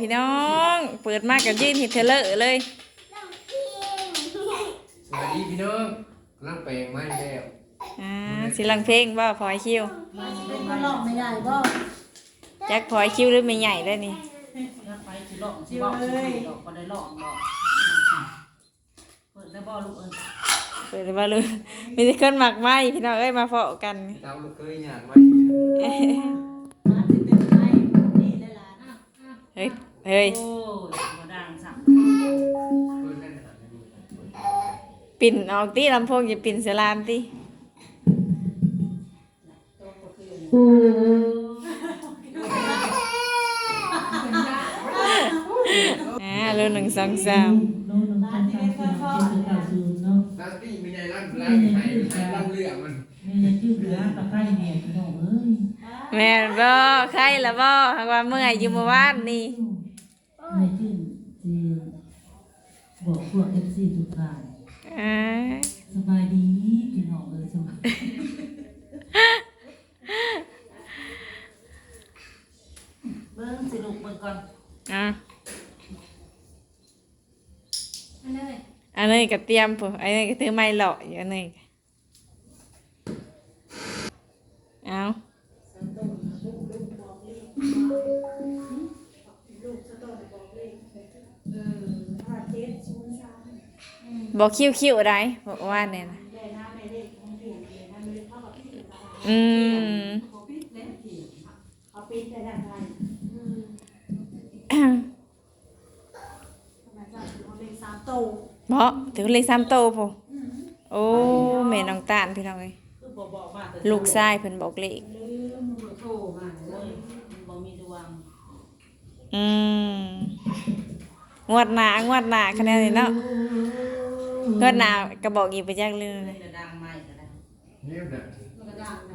พี่น้อง เปิดมากับยืนเห็ดเทเลอร์เลยสวัสดีพี่น้องร่างแปลงไม้แล้วอ่าสิลังเพลงบ่พลอยคิวมันหลอกไม่ได้บ่แจ็คพลอยคิวหรือไม่ใหญ่ได้นี่แล้วไปสิหลอกสิบอกสิหลอกบ่ได้หลอกดอกเปิดได้บ่ลูกเอ้ยเปิดมาเลยมีแต่คนหมักไหมพี่น้องเอ้ยมาเฟาะกันเตาลูกเคยหยาดไว้ เฮ้ย เฮ้ย โอ้ยบ่ดังสั่งเพิ่นนั่นหาดูปิ่นออกตีลำโพงจะปิ่นเสลานตีอ่าเรื่องหนึ่งสองสามโลนึงพันสามสิบเจ็ดสิบเก้าสิบเนาะลาตี้มีไงร่างร่างไห้ไห้ร่างเลือมัน แม่จะชื่อเหลือตะไคร้แม่พี่น้องเอ้ย แม่นบ่ใครละบ่หากว่าเมื่อยอยู่เมื่อวานนี่แม่ชื่อสิบอกพวก FC ทุกท่านอ่าสบายดีพี่น้องเอ้ยสบายเบิ่งสิลูกเบิ่งก่อนอะอันนี้ก็เตรียมปุ๊อันนี้ก็ถือไม้หล่ออยู่อันนี้ บอกคิ้วคิ้วๆได้บอกว่าเนี่ยนะอืมเขาปิดได้ทางไทยทำไมจ้ะเขาเป็นสามโตบอกถือเลขสามโตพอโอ้แม่น้องตาลพี่น้องเอ้ยคือบ่บอกมาแต่ลูกชายเพิ่นบอกเลขลืมบ่โทรมาเลยบ่มีดวงอืมงวดหน้างวดหน้าคะแนนนี่เนาะ งวดหน้าก็บอกอีกไปจักเรื่องเลยจะดังใหม่ก็ได้เนี่ยน่ะ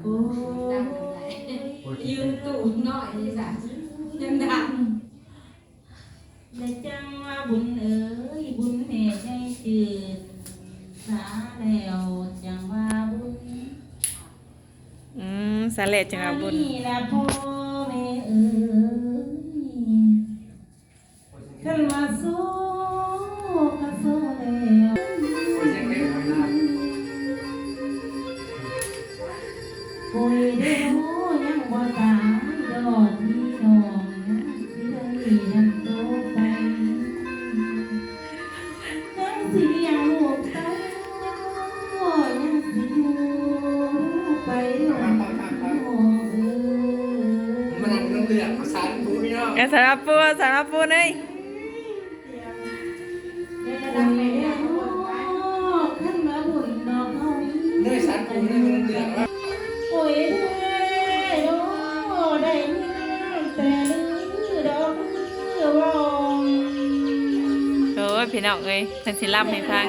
โอ้ยืมตู้น้อยนี่จ้ะยังดังและจังว่าบุญเอ๋ยบุญแม่ใจจืดสาแล้วจังว่าบุญอืมสาเลจังหวะบุญนี่ละพ่อแม่เอ๋ย เอาสารบปูเอาสารบปูเอ้ยดังไปแล้วขึ้นมาบุญดอกเอาเนื้อสานผู้นี่มันเลือดว่าโอ้ยเด้อได้ยินแต่ลือดอกลือวองโอ้ยพี่น้องเอ้ยเพิ่นสิรับให้ฟัง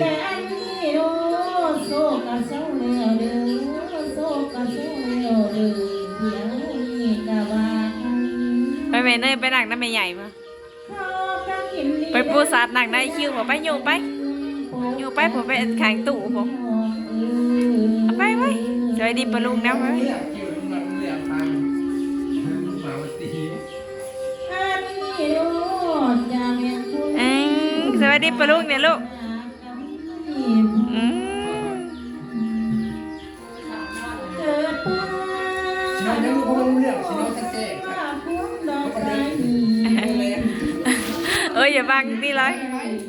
แต่อันนี้โดโซกับเศร้าแล้วเด้อโซกับเศร้าแล้วเด้อเดี๋ยวนี้กะว่าไปแม่เนยไปนั่งน้ำแม่ใหญ่บ่เขาก็กินไปปูสัตว์นั่งได้คิวบ่ไปอยู่ไปอยู่ไปผมไปแข้างตู้ผมไปไว้สวัสดีปลุงนะเว้ยเลือดคิวมันเลือดไปหมาวันะแม่นผู้เอ้ยสวัสดีปลุงเนี่ยลูก อืมเกิดมาชิโน่ยังรู้เพราะมันเลือดชิโน่จะแจ้งว่าพุ่มดอกไม้มีเลยเอ้ยอย่าบังดีเลย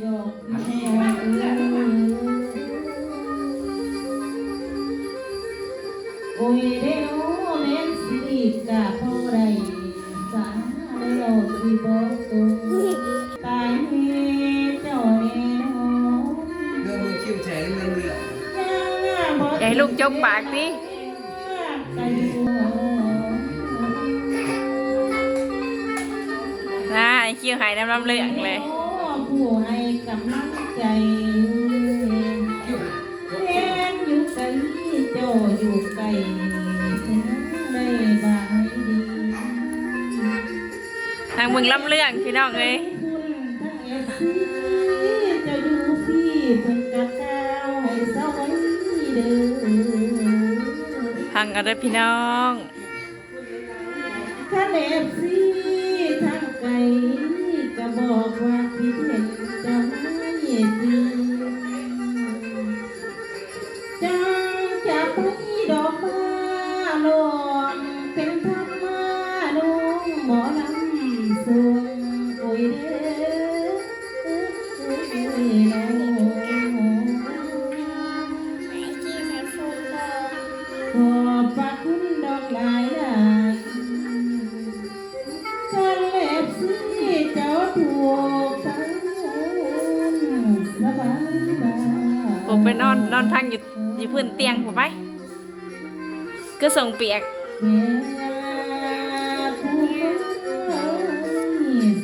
ดอกโอ้ยเด้ ลูกจกปากดินะไอ้คิวหายน้ำลำเลืองเลยผู้ให้กำลังใจคิวแฟนอยู่ไกลเจ้าอยู่ไกลถึงได้บายดีทางมึงลำเลืองพี่น้องเอ้ย พังเอาเด้อพี่น้องทะเลซีทางไกลก็บอกว่าคิดเห็นจะไม่ดีจังจะไป ไปนอนนอนพังอยู่อยู่พื้นเตียงผมไปก็ส่งเปียกแม่ผู้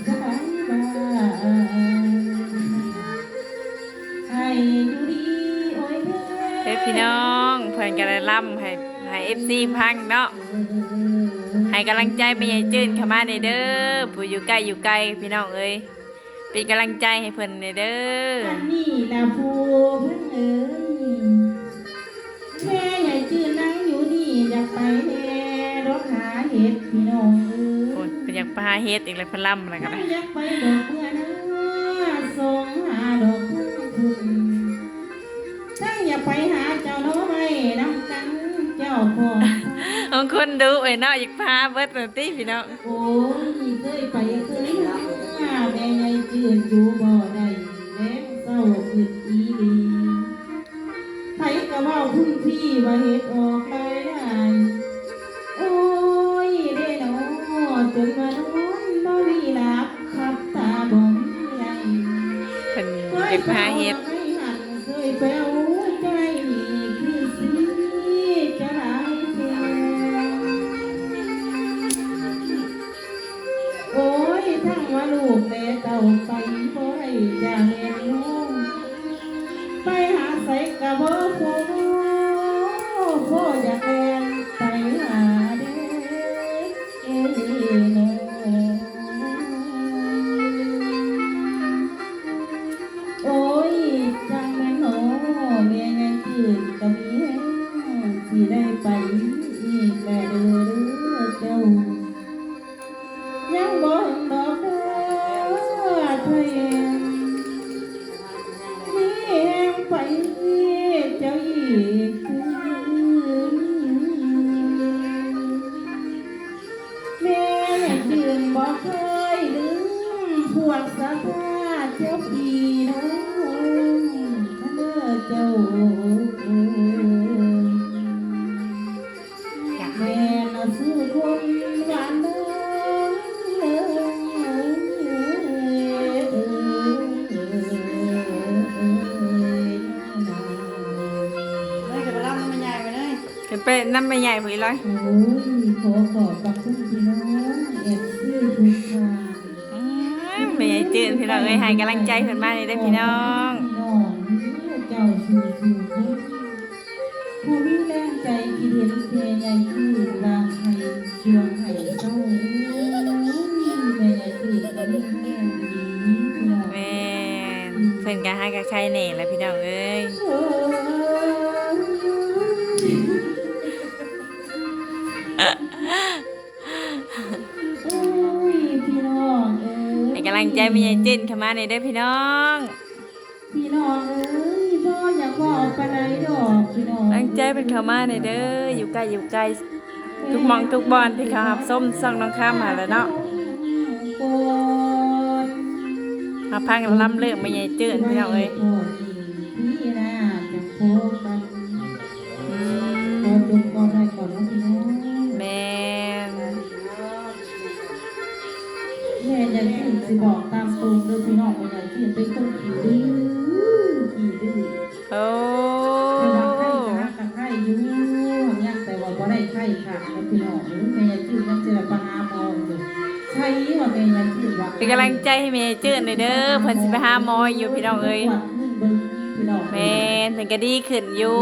สบายบายให้อยู่ดีโอ้ยเด้เด้อพี่น้องเพิ่อนก็ได้ล่ำให้ให้ FC พังเนาะให้กำลังใจไปยายจื้นเข้ามาในเด้อผู้อยู่ใกล้อยู่ไกลพี่น้องเอ้ยเป็นกำลังใจให้เพิ่อนในเด้อนนี้ละผู้ เพิ่นเอ้ยแม่ใหญ่จื่อนั่งอยู่นี่อยากไปแน่รถหาเห็ดพี่น้องเอ้โอ้ยยเป็นอยากไปหาเฮ็ดอีกแล้วเพิ่นล่ำอะไรกันไม่นะอยากไปดอกเมื่อนะส่งหาดอกพุ่งพุ่งทั้งอยากไปหาเจ้าน้องไม่นำกันเจ้าพ่อบางคนดูไอ้เนาะอยากพาเบิดนั่นติพี่น้องโอ้ยเคยไปเคยมาแม่ใหญ่จืดอยู่บ่ พี่ว่าเฮ็ดออกได้ อ นไปนำไปใหญ่พุ่นอีร้อยโอ้ยขอขอบพระคุณพี่น้องเอฟซีทุกท่านอืมแม่ยายจื้นพี่น้องเอ้ยให้กำลังใจเพิ่นมาในเด้อพี่น้อง พี่น้องเจ้าชูชูผู้มีแรงใจคิดเห็นเพียใหญ่คือวางให้ช่วงให้เจ้าแม่ใหญ่คือก็มีแรงดีพี่น้อง แม่นเพิ่นก็ให้กับใครแน่แหละพี่น้องเอ้ย โอ้โงใจแม่ยายจื้นเข้ามาในเด้อพี่น้อง พี่น้องเอ้ยพ่ออยากบอกปานใดดอกพี่น้องกำลังใจเป็นเข้ามาในเด้ออยู่ใกล้อยู่ไกลทุกหมองทุกบอนที่เขาหับส้มซ่องน้องข้ามมาแล้วเนาะโกนมาพังลำเลิกแม่ยายจื้นพี่น้องเอ้ย พี่น่าจะโพกัน เป็นกำลังใจให้แม่ยายจื้นในอยเด้อเพิ่นสิไปหาหมออยู่พี่น้องเอ้ยวัดขึ้นเบิ่งพี่น้องแม่นเพิ่นก็ดีขึ้นอยู่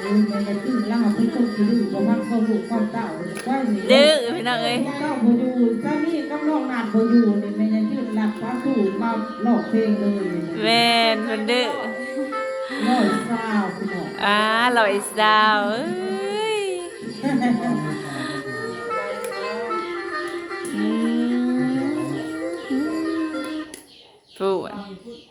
เออแม่จะขึ้นแล้วเป็นคนขี้ดื้อบ่ว่าเขาลูกความเต้าไว้นี่ดื้อพี่น้องเอ้ยเจ้าบ่อยู่เจ้านี่กับน้องนาดบ่อยู่นี่แม่จะขึ้นหลับฟ้าสู่มาหลอกเพลงเลยนี่แม่นเพิ่นดื้อร้อยสสาวพี่น้องอ่าลอยสาวเอ้ย Oh.